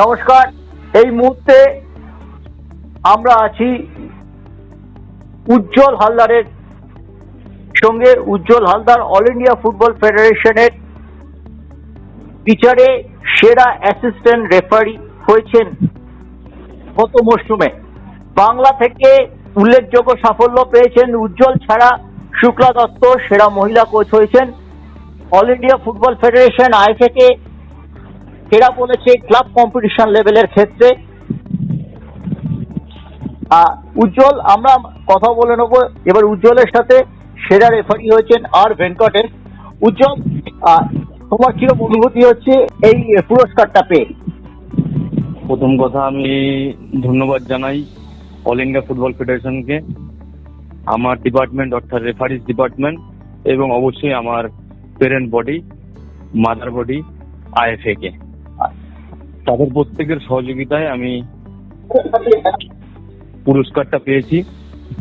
নমস্কার। এই মুহূর্তে আমরা আছি উজ্জ্বল হালদারের সঙ্গে। Ujjwal Haldar all India football ফেডারেশনের বিচারে সেরা অ্যাসিস্ট্যান্ট রেফারি হয়েছেন গত মরশুমে। বাংলা থেকে উল্লেখযোগ্য সাফল্য পেয়েছেন উজ্জ্বল ছাড়া শুক্লা দত্ত, সেরা মহিলা কোচ হয়েছেন। অল ইন্ডিয়া ফুটবল ফেডারেশন আই থেকে সেরা বলেছে ক্লাব কম্পিটিশন লেভেলের ক্ষেত্রে। উজ্জ্বল, আমরা কথা বলে নেব। এবার উজ্জ্বলের সাথে সেরা রেফারি হয়েছেন আর ভেঙ্কটেশ। উজ্জ্বল তোমার কীরকম অনুভূতি হচ্ছে এই পুরস্কারটা পেয়ে? প্রথম কথা আমি ধন্যবাদ জানাই অল ইন্ডিয়া ফুটবল ফেডারেশনকে আমার ডিপার্টমেন্ট অর্থাৎ রেফারিজ ডিপার্টমেন্ট এবং অবশ্যই আমার parent body mother body IFA কে তাদের প্রত্যেকের সহযোগিতায় আমি পুরস্কারটা পেয়েছি।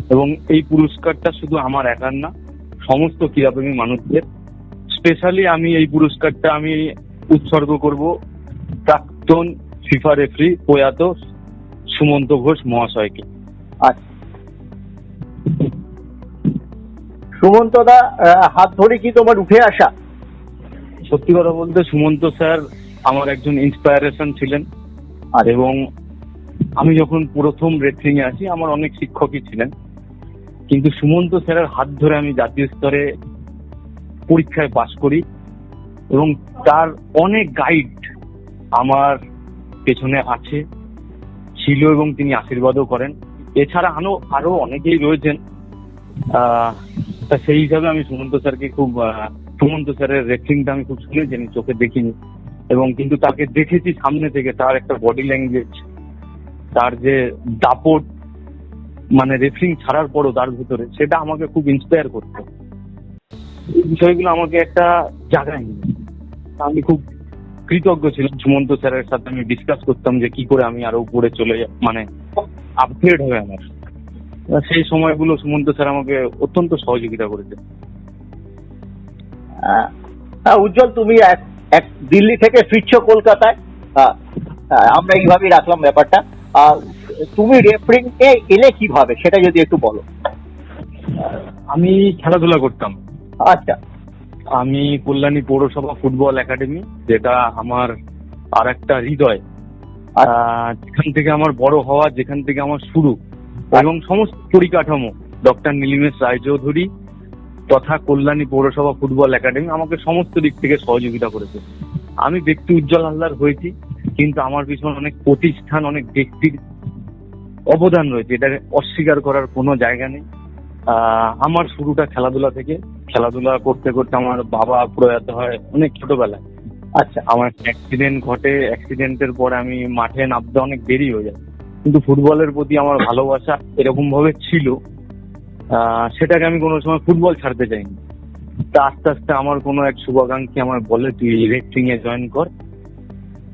এবং এই পুরস্কারটা শুধু আমার একার না সমস্ত ক্রীড়াপ্রেমী মানুষদের। স্পেশালি আমি এই পুরস্কারটা আমি উৎসর্গ করব প্রাক্তন ফিফা রেফারি প্রয়াত সুমন্ত ঘোষ মহাশয়কে। আচ্ছা। সুমন্ত দা হাত ধরে কি তোমার উঠে আসা? সত্যি কথা বলতে সুমন্ত স্যার আমার একজন ইন্সপায়ারেশন ছিলেন। আর এবং আমি যখন প্রথম রেসলিং এ আসি আমার অনেক শিক্ষকই ছিলেন। কিন্তু সুমন্ত স্যারের হাত ধরে আমি জাতীয় স্তরে পরীক্ষায় পাশ করি এবং তার অনেক গাইড আমার পেছনে আছে ছিল এবং তিনি আশীর্বাদও করেন। এছাড়া আরও আরও অনেকেই রয়েছেন। আহ, তা সেই হিসাবে আমি সুমন্ত স্যারকে খুব সুমন্ত স্যারের রেসলিংটা আমি খুব শুনেছি আমি চোখে দেখিনি। এবং কিন্তু তাকে দেখেছি সামনে থেকে, তার একটা বডি ল্যাঙ্গুয়েজ তার যে দাপট মানে রেসলিং ছাড়ার পরও তার ভিতরে, সেটা আমাকে খুব ইন্সপায়ার করতো। এই বিষয়গুলো আমাকে একটা তা আমি খুব কৃতজ্ঞ ছিলাম সুমন্ত স্যারের সাথে, আমি ডিসকাস করতাম যে কি করে আমি আরও উপরে চলে মানে আপগ্রেড হবে আমার। সেই সময়গুলো সুমন্ত স্যার আমাকে অত্যন্ত সহযোগিতা করেছে। উজ্জ্বল, তুমি এক দিল্লি থেকে ফিরছো কলকাতায়? আমরা এইভাবেই রাখলাম ব্যাপারটা। আর তুমি রেফারিং এ এলে কীভাবে? সেটা যদি একটু বলো। আমি খেলাধুলা করতাম। আচ্ছা। আমি কল্যাণী পৌরসভা ফুটবল একাডেমি যেটা আমার আর একটা হৃদয়। আহ, যেখান থেকে আমার বড় হওয়া যেখান থেকে আমার শুরু। এবং সমস্ত পরিকাঠামো ডক্টর নীলিমেশ রায়চৌধুরী তথা কল্যাণী পৌরসভা ফুটবল একাডেমি আমাকে সমস্ত দিক থেকে সহযোগিতা করেছে। আমি ব্যক্তি উজ্জ্বল হালদার হয়েছি, কিন্তু আমার পিছনে অনেক প্রতিষ্ঠান, অনেক ব্যক্তির অবদান রয়েছে, এটা অস্বীকার করার কোনো জায়গা নেই। আমার শুরুটা খেলাধুলা থেকে। খেলাধুলা করতে করতে আমার বাবা প্রয়াত হয় অনেক ছোটবেলায়। আচ্ছা আমার অ্যাক্সিডেন্ট ঘটে অ্যাক্সিডেন্টের পরে আমি মাঠে নামতে অনেক দেরি হয়ে যায়। কিন্তু ফুটবলের প্রতি আমার ভালোবাসা এরকম ভাবে ছিল সেটাকে আমি কোনো সময় ফুটবল ছাড়তে চাইনি। তা আস্তে আস্তে আমার কোনো এক শুভাকাঙ্ক্ষী আমার বলে, তুই রেফটিং এ জয়েন কর।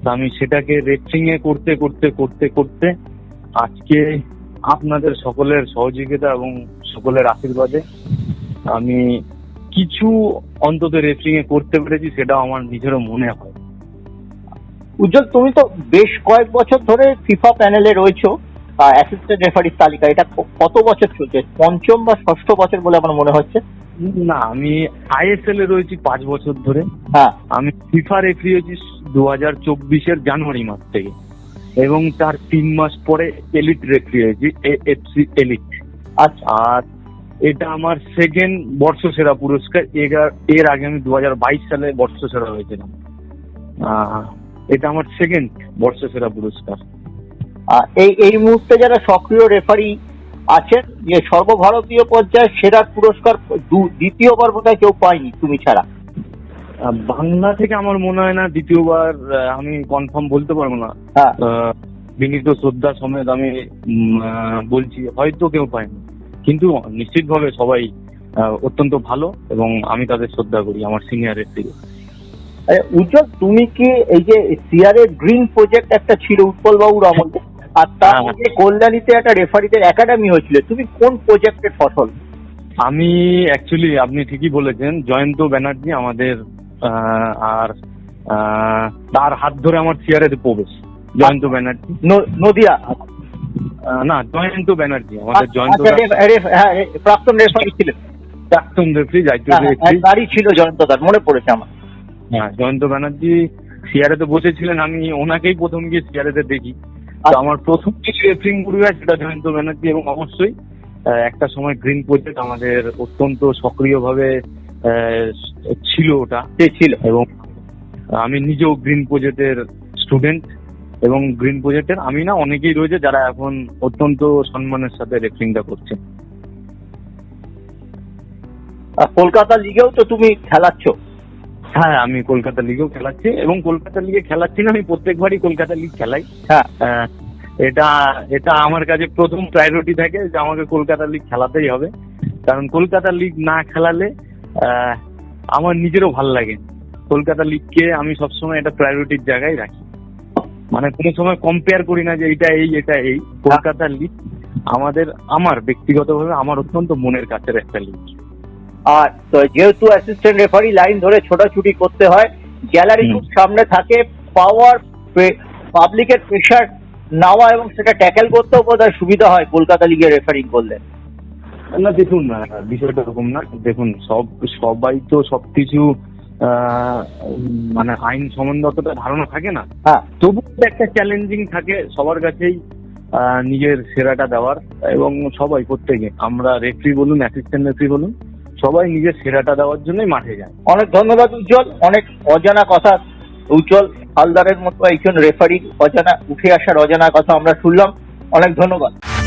তা আমি সেটাকে রেফটিং এ করতে করতে করতে করতে আজকে আপনাদের সকলের সহযোগিতা এবং সকলের আশীর্বাদে আমি কিছু অন্তত রেফটিং এ করতে পেরেছি, সেটাও আমার নিজেরও মনে হয়। উজ্জ্বল, তুমি তো বেশ কয়েক বছর ধরে ফিফা প্যানেলে রয়েছো। অ্যাসিস্ট্যান্ট রেফারির তালিকা এটা কত বছর চলছে? পঞ্চম বা ষষ্ঠ বছর বলে আমার মনে হচ্ছে? না আমি আইএসএল এ রয়েছি পাঁচ বছর ধরে। হ্যাঁ। আমি ফিফা রেফারি হয়েছি দু হাজার চব্বিশের জানুয়ারি মাস থেকে। এবং তার তিন মাস পরে এলিট রেফারি হয়েছি এফসি এলিট আচ্ছা। আর এটা আমার সেকেন্ড বর্ষসেরা পুরস্কার। এর আগে আমি দু হাজার বাইশ সালে বর্ষসেরা হয়েছিলাম। এটা আমার সেকেন্ড বর্ষসেরা পুরস্কার। এই এই মুহূর্তে যারা সক্রিয় রেফারি আছেন যে সর্বভারতীয় পর্যায়ে সেরা পুরস্কার দ্বিতীয়বার বোধহয় কেউ পায়নি তুমি ছাড়া। বাংলা থেকে আমার মনে হয় না দ্বিতীয়বার আমি কনফার্ম বলতে পারব না। হ্যাঁ। বিনীত শ্রদ্ধা সমেত আমি বলছি হয়তো কেউ পায়নি। কিন্তু নিশ্চিতভাবে সবাই অত্যন্ত ভালো এবং আমি তাদের শ্রদ্ধা করি আমার সিনিয়রের থেকে উজ্জ্বল তুমি কি এই যে সিআরএ গ্রিন প্রজেক্ট একটা ছিল উৎপল বাবুর আমলে? আর তার হ্যাঁ। মধ্যে কল্যাণীতে একটা রেফারিদের একাডেমি হয়েছিল। তুমি কোন প্রজেক্টের ফসল? আমি অ্যাকচুয়ালি আপনি ঠিকই বলেছেন জয়ন্ত ব্যানার্জি আমাদের আর তার হাত ধরে আমার প্রবেশ জয়ন্ত ব্যানার্জি। নদিয়া। না জয়ন্ত ব্যানার্জি আমাদের জয়ন্ত আচ্ছা, রেফ- রেফ- হ্যাঁ, প্রাক্তন রেফারি ছিলেন। প্রাক্তন রেফারি দায়িত্ব হ্যাঁ, হ্যাঁ, রেফারি বাড়ি মনে পড়েছে আমার। হ্যাঁ জয়ন্ত ব্যানার্জি সিআরএতে বসেছিলেন আমি ওনাকেই প্রথম গিয়ে সিআরএতে দেখি। তো আচ্ছা। আমার প্রথম যে রেফারিং গুরু হয় সেটা জয়ন্ত ব্যানার্জি এবং অবশ্যই একটা সময় গ্রিন প্রজেক্ট আমাদের অত্যন্ত সক্রিয়ভাবে ছিল ওটা। ছিল। এবং আমি নিজেও গ্রিন প্রজেক্টের স্টুডেন্ট এবং গ্রিন প্রজেক্টের আমি না অনেকেই রয়েছে যারা এখন অত্যন্ত সম্মানের সাথে রেফারিংটা করছে। কলকাতা লিগেও তো তুমি খেলাচ্ছ। হ্যাঁ আমি কলকাতা লিগেও খেলাচ্ছি এবং কলকাতা লিগে খেলাচ্ছি না আমি প্রত্যেকবারই কলকাতা লিগ খেলাই। হ্যাঁ। এটা এটা আমার কাছে প্রথম প্রায়োরিটি থাকে যে আমাকে কলকাতা লিগ খেলাতেই হবে। কারণ কলকাতা লিগ না খেলালে আমার নিজেরও ভালো লাগে। কলকাতা লিগকে আমি সবসময় এটা প্রায়োরিটির জায়গায় রাখি। মানে কোনো সময় কম্পেয়ার করি না যে এটা এই এটা এই। কলকাতা লিগ আমাদের আমার ব্যক্তিগতভাবে আমার অত্যন্ত মনের কাছের একটা লিগ আর তো যেহেতু অ্যাসিস্ট্যান্ট রেফারি লাইন ধরে ছোটাছুটি করতে হয় গ্যালারি খুব সামনে থাকে পাওয়ার পাবলিকের প্রেশার নেওয়া এবং সেটা ট্যাকেল করতেও বোধহয় সুবিধা হয় কলকাতা লিগে রেফারিং করলে। না দেখুন বিষয়টা এরকম না। দেখুন সব সবাই তো সবকিছু মানে আইন সম্বন্ধে অতটা ধারণা থাকে না। হ্যাঁ। তবু একটা চ্যালেঞ্জিং থাকে সবার কাছেই নিজের সেরাটা দেওয়ার এবং সবাই প্রত্যেকে আমরা রেফারি বলুন অ্যাসিস্ট্যান্ট রেফারি বলুন সবাই নিজের সেরাটা দেওয়ার জন্যই মাঠে যায়। অনেক ধন্যবাদ, উজ্জ্বল। অনেক অজানা কথা, উজ্জ্বল হালদারের মতো একজন রেফারি অজানা, উঠে আসার অজানা কথা আমরা শুনলাম। অনেক ধন্যবাদ।